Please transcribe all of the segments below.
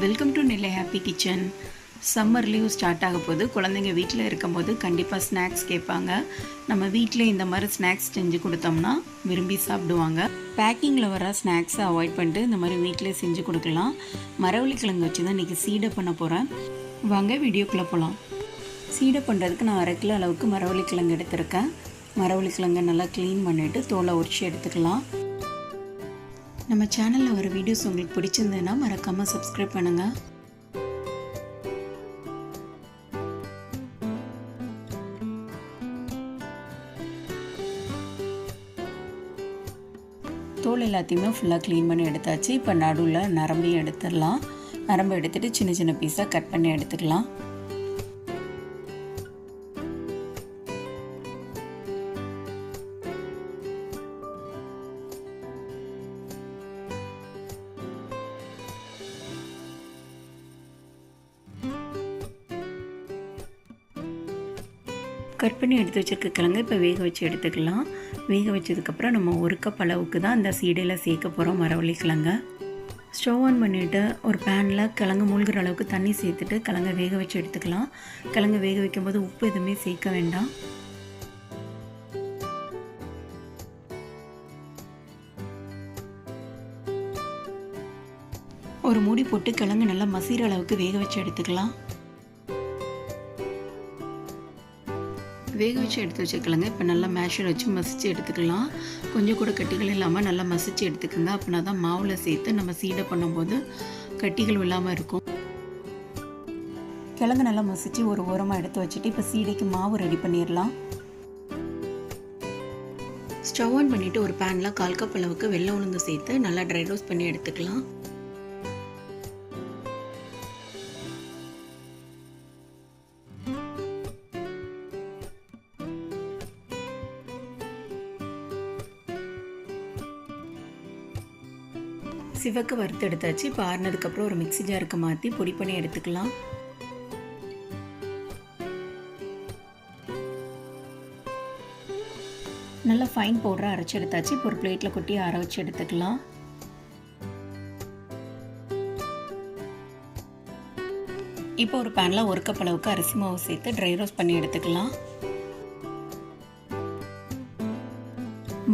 Welcome to நிலை happy kitchen summer leave start ஆக போது குழந்தைங்க வீட்டில் இருக்கும்போது கண்டிப்பாக ஸ்நாக்ஸ் கேட்பாங்க. நம்ம வீட்டில் இந்த மாதிரி ஸ்நாக்ஸ் செஞ்சு கொடுத்தோம்னா விரும்பி சாப்பிடுவாங்க. பேக்கிங்கில் வர ஸ்நாக்ஸை அவாய்ட் பண்ணிட்டு இந்த மாதிரி வீட்டில் செஞ்சு கொடுக்கலாம். மரவள்ளி கிழங்கு வச்சு தான் இன்றைக்கி சீடை பண்ண போகிறேன் வாங்க வீடியோக்குள்ளே போகலாம் சீடை பண்ணுறதுக்கு நான் அரை கிலோ அளவுக்கு மரவள்ளி கிழங்கு எடுத்திருக்கேன். மரவள்ளி கிழங்கை நல்லா க்ளீன் பண்ணிவிட்டு தோலை உரிச்சு எடுத்துக்கலாம். நம்ம சேனலில் வர வீடியோஸ் உங்களுக்கு பிடிச்சிருந்ததுன்னா மறக்காமல் சப்ஸ்கிரைப் பண்ணுங்கள் தோல் எல்லாத்தையுமே ஃபுல்லாக க்ளீன் பண்ணி எடுத்தாச்சு. இப்போ நடுவில் நரம்பையும் எடுத்துடலாம். நரம்பு எடுத்துகிட்டு சின்ன சின்ன பீஸாக கட் பண்ணி எடுத்துக்கலாம். கட் பண்ணி எடுத்து வச்சிருக்க கிழங்கு இப்போ வேக வச்சு எடுத்துக்கலாம். வேக வச்சதுக்கப்புறம் நம்ம ஒரு கப் அளவுக்கு தான் அந்த சீடையில் சேர்க்க போகிறோம் மரவள்ளி கிழங்க. ஸ்டவ் ஆன் பண்ணிவிட்டு ஒரு பேனில் கிழங்கு மூழ்கிற அளவுக்கு தண்ணி சேர்த்துட்டு கிழங்கை வேக வச்சு எடுத்துக்கலாம். கிழங்கு வேக வைக்கும்போது உப்பு எதுவுமே சேர்க்க வேண்டாம். ஒரு மூடி போட்டு கிழங்கு நல்லா மசீர அளவுக்கு வேக வச்சு எடுத்துக்கலாம். வேக வச்சு எடுத்து வச்சுக்கலங்க இப்போ நல்லா மேஷர் வச்சு மசித்து எடுத்துக்கலாம். கொஞ்சம் கூட கட்டிகள் இல்லாமல் நல்லா மசிச்சு எடுத்துக்கோங்க. அப்படின்னா தான் மாவில் சேர்த்து நம்ம சீடை பண்ணும்போது கட்டிகள் இல்லாமல் இருக்கும். கிழங்கு நல்லா மசிச்சு ஒரு ஓரமாக எடுத்து வச்சுட்டு இப்போ சீடைக்கு மாவு ரெடி பண்ணிடலாம். ஸ்டவ் ஆன் பண்ணிவிட்டு ஒரு பேனில் கால் கப் அளவுக்கு வெள்ளை உளுந்து சேர்த்து நல்லா ட்ரை ரோஸ்ட் பண்ணி எடுத்துக்கலாம். சிவக்கு வறுத்து எடுத்தாச்சு இப்போ ஆறுனதுக்கப்புறம் ஒரு மிக்ஸி ஜாருக்கு மாற்றி பொடி பண்ணி எடுத்துக்கலாம். நல்லா ஃபைன் பவுடராக அரைச்சி எடுத்தாச்சு. இப்போ ஒரு பிளேட்டில் கொட்டி அரை வச்சு எடுத்துக்கலாம். இப்போ ஒரு பேனில் ஒரு கப் அளவுக்கு அரிசி மாவு சேர்த்து ட்ரை ரோஸ்ட் பண்ணி எடுத்துக்கலாம்.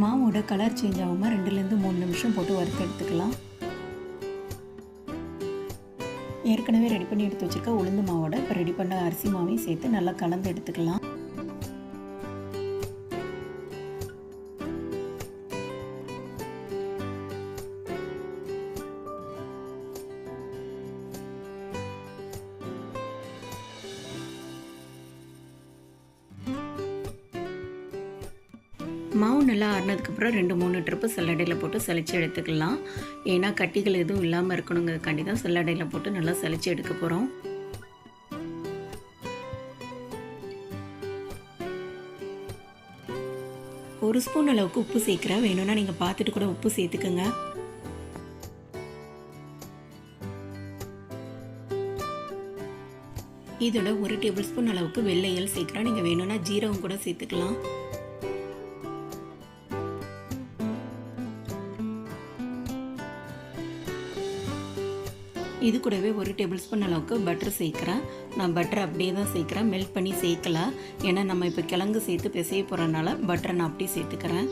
மாவோட கலர் சேஞ்ச் ஆகாமல் ரெண்டுலேருந்து மூணு நிமிஷம் போட்டு வறுத்து எடுத்துக்கலாம். ஏற்கனவே ரெடி பண்ணி எடுத்து வச்சுருக்க உளுந்து மாவோட இப்போ ரெடி பண்ண அரிசி மாவையும் சேர்த்து நல்லா கலந்து எடுத்துக்கலாம். மாவு நல்லா ஆறுனதுக்கப்புறம் ரெண்டு மூணு ட்ரிப்பு சல்லடையில் போட்டு சளிச்சு எடுத்துக்கலாம். ஏன்னா கட்டிகள் எதுவும் இல்லாமல் இருக்கணுங்கிறதுக்காண்டி தான் சல்லடையில் போட்டு நல்லா சளிச்சு எடுக்க போகிறோம் ஒரு ஸ்பூன் அளவுக்கு உப்பு சேர்க்குறேன் வேணும்னா நீங்கள் பார்த்துட்டு கூட உப்பு சேர்த்துக்கோங்க. இதோட ஒரு டேபிள் ஸ்பூன் அளவுக்கு வெள்ளையல் சேர்க்குறேன் நீங்கள் வேணும்னா ஜீரகம் கூட சேர்த்துக்கலாம். இது கூடவே ஒரு டேபிள் ஸ்பூன் அளவுக்கு பட்டர் சேர்க்குறேன். நான் பட்டர் அப்படியே தான் சேர்க்குறேன். மெல்ட் பண்ணி சேர்க்கல ஏன்னா நம்ம இப்போ கிழங்கு சேர்த்து பிசைய போகிறனால பட்டரை நான் அப்படியே சேர்த்துக்கிறேன்.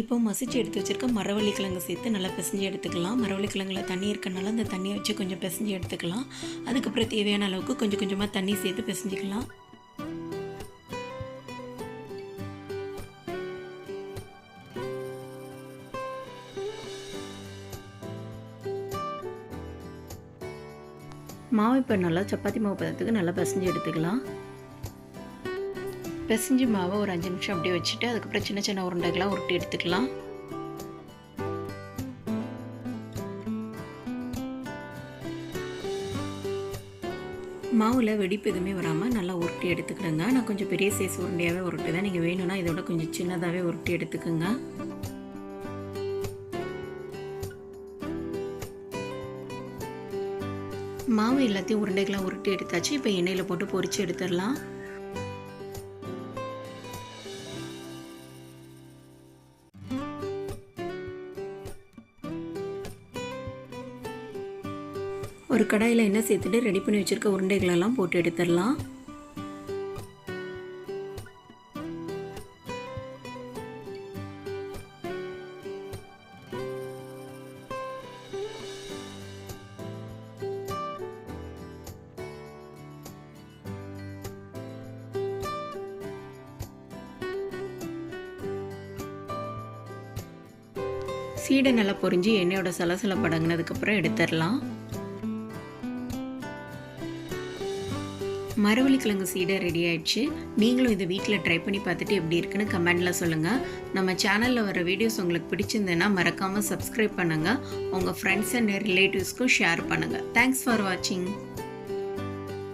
இப்போ மசிச்சு எடுத்து வச்சுருக்க மரவள்ளி கிழங்கு சேர்த்து நல்லா பிசைஞ்சு எடுத்துக்கலாம். மரவள்ளி கிழங்குல தண்ணி இருக்கனால அந்த தண்ணியை வச்சு கொஞ்சம் பிசைஞ்சு எடுத்துக்கலாம். அதுக்கப்புறம் தேவையான அளவுக்கு கொஞ்சம் கொஞ்சமாக தண்ணி சேர்த்து பிசைஞ்சிக்கலாம். மாவு இப்போ நல்லா சப்பாத்தி மாவு பதத்துக்கு நல்லா பிசைஞ்சு எடுத்துக்கலாம். பிசைஞ்சு மாவை ஒரு அஞ்சு நிமிஷம் அப்படியே வச்சுட்டு அதுக்கப்புறம் சின்ன சின்ன உருண்டைகளாக உருட்டி எடுத்துக்கலாம். மாவில் வெடிப்பு எதுவுமே வராமல் நல்லா உருட்டி எடுத்துக்கிடுங்க நான் கொஞ்சம் பெரிய சைஸ் உருண்டையாகவே உருட்டுதான். நீங்கள் வேணும்னா இதோட கொஞ்சம் சின்னதாகவே உருட்டி எடுத்துக்கோங்க. மாவு எல்லாத்தையும் உருண்டைகளாக உருட்டி எடுத்தாச்சு. இப்போ எண்ணெயில் போட்டு பொறிச்சு எடுத்துடலாம். ஒரு கடாயில் எண்ணெய் சேர்த்துட்டு ரெடி பண்ணி வச்சுருக்க உருண்டைகளெல்லாம் போட்டு எடுத்துடலாம். சீடை நல்லா பொரிஞ்சு எண்ணெயோட சலசல படங்கினதுக்கப்புறம் எடுத்துடலாம். மரவள்ளிக்கிழங்கு சீடை ரெடி ஆயிடுச்சு. நீங்களும் இதை வீட்டில் ட்ரை பண்ணி பார்த்துட்டு எப்படி இருக்குன்னு கமெண்டில் சொல்லுங்கள் நம்ம சேனலில் வர வீடியோஸ் உங்களுக்கு பிடிச்சிருந்ததுன்னா மறக்காமல் சப்ஸ்கிரைப் பண்ணுங்கள் உங்கள் ஃப்ரெண்ட்ஸ் அண்ட் ரிலேட்டிவ்ஸ்க்கும் ஷேர் பண்ணுங்கள் தேங்க்ஸ் ஃபார் வாட்சிங்